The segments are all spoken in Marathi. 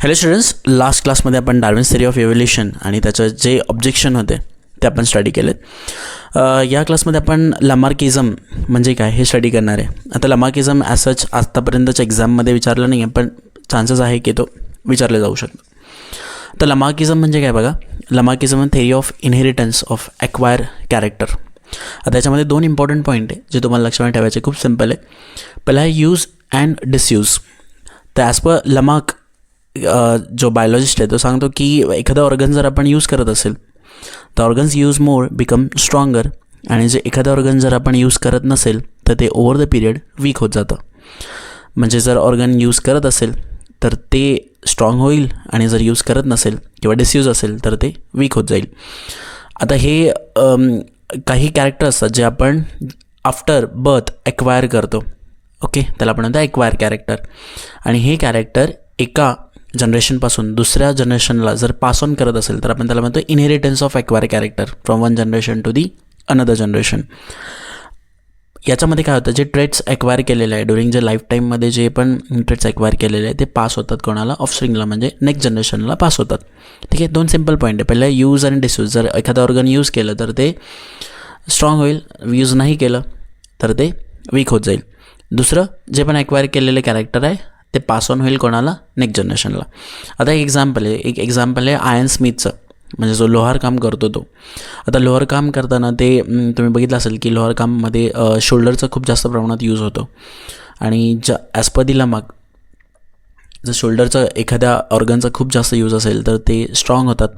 हॅलो स्टुडंट्स लास्ट क्लासमध्ये आपण डार्विन थेरी ऑफ एव्होल्युशन आणि त्याचं जे ऑब्जेक्शन होते ते आपण स्टडी केलेत. या क्लासमध्ये आपण लमार्किझम म्हणजे काय हे स्टडी करणार आहे. आता लमार्किझम ॲज सच आत्तापर्यंतच्या एक्झाममध्ये विचारलं नाही आहे पण चान्सेस आहे की तो विचारला जाऊ शकतो. तर लमार्किझम म्हणजे काय बघा? Lamarckism theory of inheritance of acquire character आता याच्यामध्ये दोन इम्पॉर्टंट पॉईंट आहे जे तुम्हाला लक्षात ठेवायचे खूप सिंपल आहे. पहिला आहे यूज अँड डिसयूज तर ॲज पर लमार्क जो बायोलॉजिस्ट आहे तो सांगतो की एखादा ऑर्गन जर आपण यूज करत असेल तर organs use more become stronger आणि जे एखादा ऑर्गन जर आपण यूज करत नसेल तर ते ओवर द पिरियड वीक होत जातं. म्हणजे जर ऑर्गन यूज करत असेल तर ते स्ट्रॉंग होईल. आणि जर यूज करत नसेल किंवा डिसयूज असेल तर ते वीक होत जाईल. आता हे अम, काही कॅरेक्टर असतात जे आपण आफ्टर बर्थ ॲक्वायर करतो. ओके त्याला आपण म्हणतो ॲक्वायर कॅरेक्टर आणि हे कॅरेक्टर एका जनरेशनपासून दुसऱ्या जनरेशनला जर पास ऑन करत असेल तर आपण त्याला म्हणतो inheritance of acquire character from one generation to the another generation याच्यामध्ये काय होतं जे ट्रेड्स ॲक्वायर केलेले आहे ड्युरिंग जे लाईफ टाईममध्ये जे पण ट्रेड्स ॲक्वायर केलेले आहे ते पास होतात कोणाला? ऑफस्ट्रिंगला म्हणजे नेक्स्ट जनरेशनला पास होतात. ठीक आहे दोन सिंपल पॉईंट आहे. पहिले यूज आणि डिसयूज जर एखादं ऑर्गन यूज केलं तर ते स्ट्रॉंग होईल. यूज नाही केलं तर ते वीक होत जाईल. दुसरं जे पण ॲक्वायर केलेले कॅरेक्टर आहे ते पास ऑन होईल कोणाला? नेक्स्ट जनरेशनला आता एक एक्झाम्पल आहे. एक एक्झाम्पल आहे आयन स्मिथचं म्हणजे जो लोहार काम करतो तो. आता लोहार काम करताना ते तुम्ही बघितलं असेल की लोहार काममध्ये शोल्डरचा खूप जास्त प्रमाणात यूज होतो. आणि ज्या ॲज पर जर शोल्डरचा एखाद्या ऑर्गनचा खूप जास्त यूज असेल तर ते स्ट्रॉंग होतात.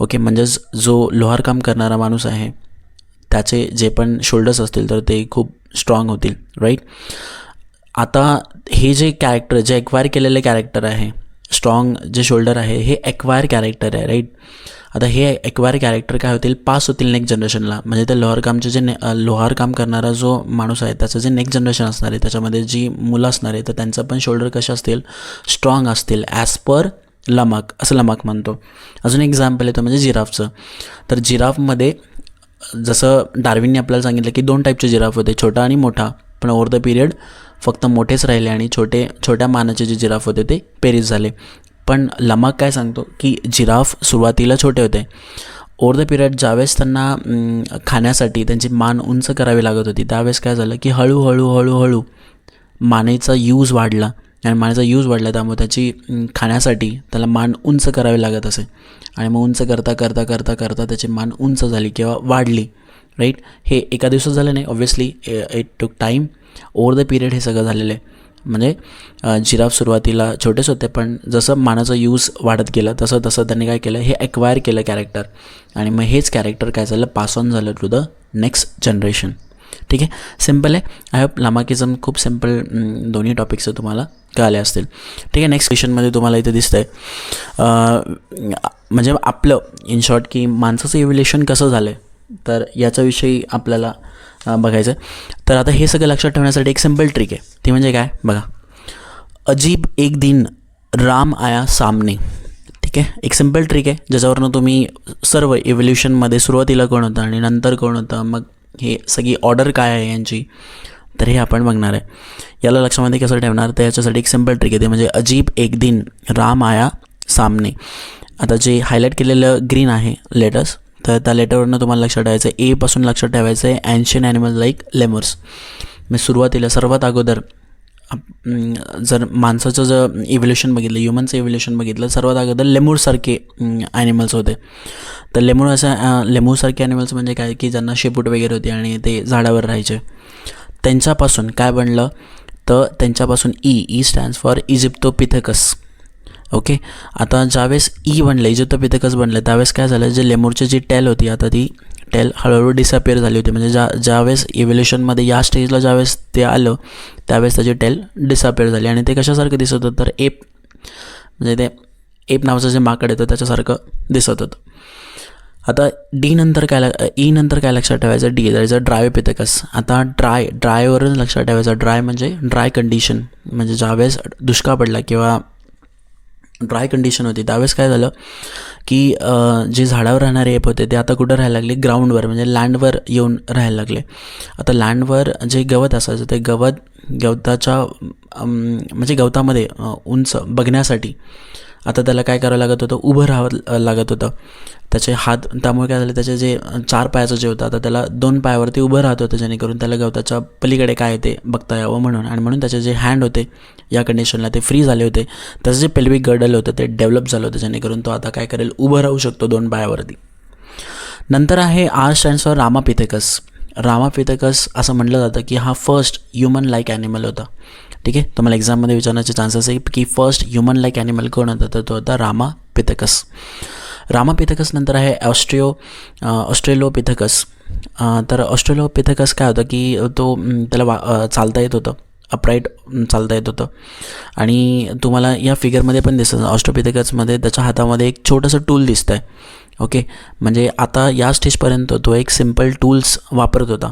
ओके म्हणजेच जो लोहार काम करणारा माणूस आहे त्याचे जे पण शोल्डर्स असतील तर ते खूप स्ट्रॉंग होतील राईट आता हे जे कॅरेक्टर जे एक्वायर केलेले कॅरेक्टर आहे स्ट्रॉंग जे शोल्डर आहे हे एक्वायर कॅरेक्टर आहे राईट आता हे एक्वायर कॅरेक्टर काय होतील? पास होतील नेक्स्ट जनरेशनला म्हणजे त्या लोहार कामचे जे ने लोहार काम करणारा जो माणूस आहे त्याचं जे नेक्स्ट जनरेशन असणार आहे त्याच्यामध्ये जी मुलं असणार आहे तर त्यांचं पण शोल्डर कसे असतील? स्ट्रॉंग असतील ॲज पर लमाक असं लमाक म्हणतो. अजून एक्झाम्पल येतं म्हणजे जिराफचं. तर जिराफमध्ये जसं डार्विनने आपल्याला सांगितलं की दोन टाईपचे जिराफ होते छोटा आणि मोठा. पण ओव्हर द पिरियड फक्त मोठेच राहिले आणि छोटे छोट्या मानाचे जे जिराफ होते ते पेरिस झाले. पण लमाक काय सांगतो की जिराफ सुरुवातीला छोटे होते. ओवर द पिरियड ज्यावेळेस त्यांना खाण्यासाठी त्यांची मान उंच करावी लागत होती त्यावेळेस काय झालं की हळूहळू हळूहळू मानेचा यूज वाढला. आणि मानेचा यूज वाढला त्यामुळे त्याची खाण्यासाठी त्याला मान उंच करावी लागत असे. आणि मग उंच करता करता करता करता त्याची मान उंच झाली किंवा वाढली. राईट हे एका दिवसात झालं नाही. Obviously it took time over the period हे सगळं झालेलं आहे. म्हणजे जिराफ सुरुवातीला छोटेच होते पण जसं मानाचा यूज वाढत गेलं तसं तसं त्यांनी काय केलं? हे ॲक्वायर केलं कॅरेक्टर आणि मग हेच कॅरेक्टर काय झालं? पास ऑन झालं टू द नेक्स्ट जनरेशन ठीक आहे? सिंपल आहे. आय होप लामाकिझम खूप सिंपल दोन्ही टॉपिक्स तुम्हाला कळाले असतील. ठीक आहे? नेक्स्ट क्वेश्चनमध्ये तुम्हाला इथे दिसतं आहे म्हणजे आपलं इन शॉर्ट की माणसाचं इव्हल्युशन कसं झालं आहे तर याच्याविषयी आपल्याला बघायचं आहे तर आता हे सगळं लक्षात ठेवण्यासाठी एक सिंपल ट्रिक आहे. ती म्हणजे काय? बघा. अजीब एक दिन राम आया सामने. ठीक आहे? एक सिंपल ट्रिक आहे. ज्याच्यावरनं तुम्ही सर्व इव्होल्युशनमध्ये सुरुवातीला कोण होतं आणि नंतर कोण होतं मग हे सगळी ऑर्डर काय आहे यांची तर हे आपण बघणार आहे. याला लक्षामध्ये कसं ठेवणार? तर याच्यासाठी एक सिंपल ट्रिक आहे. ते म्हणजे अजीब एक दिन राम आया सामने. आता जे हायलाईट केलेलं ग्रीन आहे लेटस तर त्या लेटरवरनं तुम्हाला लक्षात ठेवायचं आहे एपासून लक्षात ठेवायचं आहे अँशियन ॲनिमल लाईक लेमर्स मी सुरुवातीला सर्वात अगोदर जर माणसाचं जर इव्होल्युशन बघितलं ह्युमनचं इव्होल्युशन बघितलं सर्वात अगोदर लेमूरसारखे ॲनिमल्स होते. तर लेमूर असं लेमूरसारखे ॲनिमल्स म्हणजे काय? की ज्यांना शेपूट वगैरे होती आणि ते झाडावर राहायचे. त्यांच्यापासून काय बनलं? तर त्यांच्यापासून E E stands for Egyptopithecus okay? आता ज्यावेळेस e ई बनलं इजिप्तोपिथेकस बनलं त्यावेळेस काय झालं जे लेमूरची जी टेल होती आता ती टेल हळूहळू डिसअपिअर झाली होती. म्हणजे ज्या ज्यावेळेस इव्होल्युशनमध्ये या स्टेजला ज्यावेळेस ते आलं त्यावेळेस त्याची टेल डिसअपिअर झाली. आणि ते कशासारखं दिसत होतं? तर एप म्हणजे ते एप नावाचं जे माकड येतं त्याच्यासारखं दिसत होतं. आता डी नंतर काय ल- ई e नंतर काय लक्षात ठेवायचं? D that is a Dryopithecus आता ड्राय ड्रायवरून लक्षात ठेवायचं. ड्राय म्हणजे ड्राय कंडिशन म्हणजे ज्यावेळेस दुष्काळ पडला किंवा ड्राय कंडिशन होती. त्यावेळेस काय झालं की जे झाडावर राहणारे एप होते ते आता कुठं राहायला लागले? ग्राउंडवर म्हणजे लँडवर येऊन राहायला लागले. आता लँडवर जे गवत असायचं ते गवत गवताच्या म्हणजे गवतामध्ये उंच बघण्यासाठी आता त्याला काय करावं लागत होतं? उभं राहावं लागत होतं. त्याचे हात त्यामुळे काय झालं? त्याचे जे चार पायाचं जे होतं आता त्याला दोन पायावरती उभं राहत होतं जेणेकरून त्याला गवताच्या पलीकडे काय ते बघता यावं म्हणून. आणि म्हणून त्याचे जे हँड होते या कंडिशनला ते फ्री झाले होते. त्याचं जे पेल्विक गर्डल होतं ते डेव्हलप झालं होतं जेणेकरून तो आता काय करेल? उभं राहू शकतो दोन पायावरती. नंतर आहे R stands for Ramapithecus Ramapithecus असं म्हटलं जातं की हा फर्स्ट ह्युमन लाईक ॲनिमल होता. ठीक आहे? तुम्हाला एक्झाममध्ये विचारण्याचे चान्सेस आहे की फर्स्ट ह्युमन लाईक ॲनिमल कोण होता? तर तो होता रामा पिथकस रामा पिथकस नंतर आहे ऑस्ट्रिओ ऑस्ट्रेलो पिथकस तर ऑस्ट्रेलो पिथकस काय होतं की तो त्याला वा चालता येत होतं. अपराईट चालता येत होतं. आणि तुम्हाला या फिगरमध्ये पण दिसतं ऑस्ट्रोपिथकसमध्ये त्याच्या हातामध्ये एक छोटंसं टूल दिसतं आहे ओके म्हणजे आता या स्टेजपर्यंत तो एक सिंपल टूल्स वापरत होता.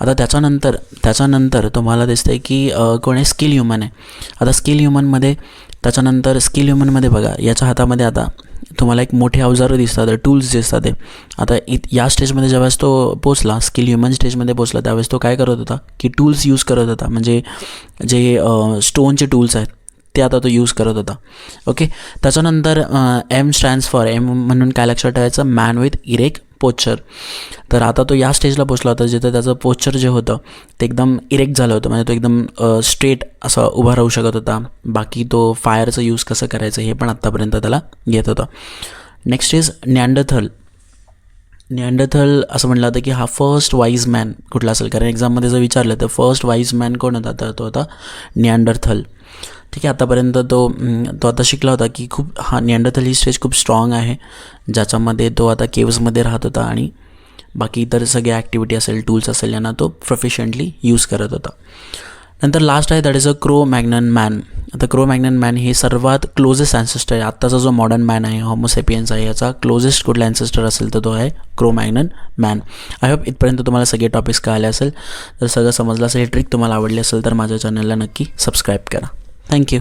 आता त्याच्यानंतर त्याच्यानंतर तुम्हाला दिसतं आहे की कोण आहे? स्किल ह्युमन आहे. आता स्किल ह्युमनमध्ये त्याच्यानंतर स्किल ह्युमनमध्ये बघा याच्या हातामध्ये आता तुम्हाला एक मोठे अवजारं दिसतात टूल्स दिसतात ते. आता इत या स्टेजमध्ये ज्यावेळेस तो पोचला स्किल ह्युमन स्टेजमध्ये पोचला त्यावेळेस तो काय करत होता? की टूल्स यूज करत होता. म्हणजे जे स्टोनचे टूल्स आहेत ते आता तो यूज करत होता. ओके त्याच्यानंतर एम स्टँड्स फॉर एम म्हणून काय लक्षात ठेवायचं? Man with erect posture. तर आता तो या स्टेजला पोचला होता जिथं त्याचं पोच्चर जे होतं ते एकदम इरेक्ट झालं होतं. म्हणजे तो एकदम स्ट्रेट असा उभा राहू शकत होता. बाकी तो फायरचं यूज कसं करायचं हे पण आत्तापर्यंत त्याला येत होतं. नेक्स्ट इज न्यांडथल निअंडरथल असं म्हटलं होतं की हा फर्स्ट वाईज मॅन कुठला असेल? कारण एक्झाममध्ये जर विचारलं तर फर्स्ट वाईज मॅन कोण होता? तर तो होता निअंडरथल ठीक आहे आतापर्यंत तो तो आता शिकला होता की खूप हा निअंडरथल ही स्टेज खूप स्ट्रॉंग आहे. ज्याच्यामध्ये तो आता केव्समध्ये राहत होता आणि बाकी इतर सगळ्या ॲक्टिव्हिटी असेल टूल्स असेल यांना तो प्रोफिशंटली यूज करत होता. नंतर लास्ट आहे that is a Cro Magnon man आता क्रो मॅग्नन मॅन हे सर्वात क्लोजेस्ट ॲन्सेस्टर आहे. आत्ताचा जो मॉडर्न मॅन आहे होमोसेपियन्स आहे याचा क्लोजेस्ट कुठला ॲन्सेस्टर असेल तर तो आहे Cro Magnon man I hope इथपर्यंत तुम्हाला सगळे टॉपिक्स कळाले असेल. जर सगळं समजलं असेल हे ट्रिक तुम्हाला आवडली असेल तर माझ्या चॅनलला नक्की सबस्क्राईब करा. थँक्यू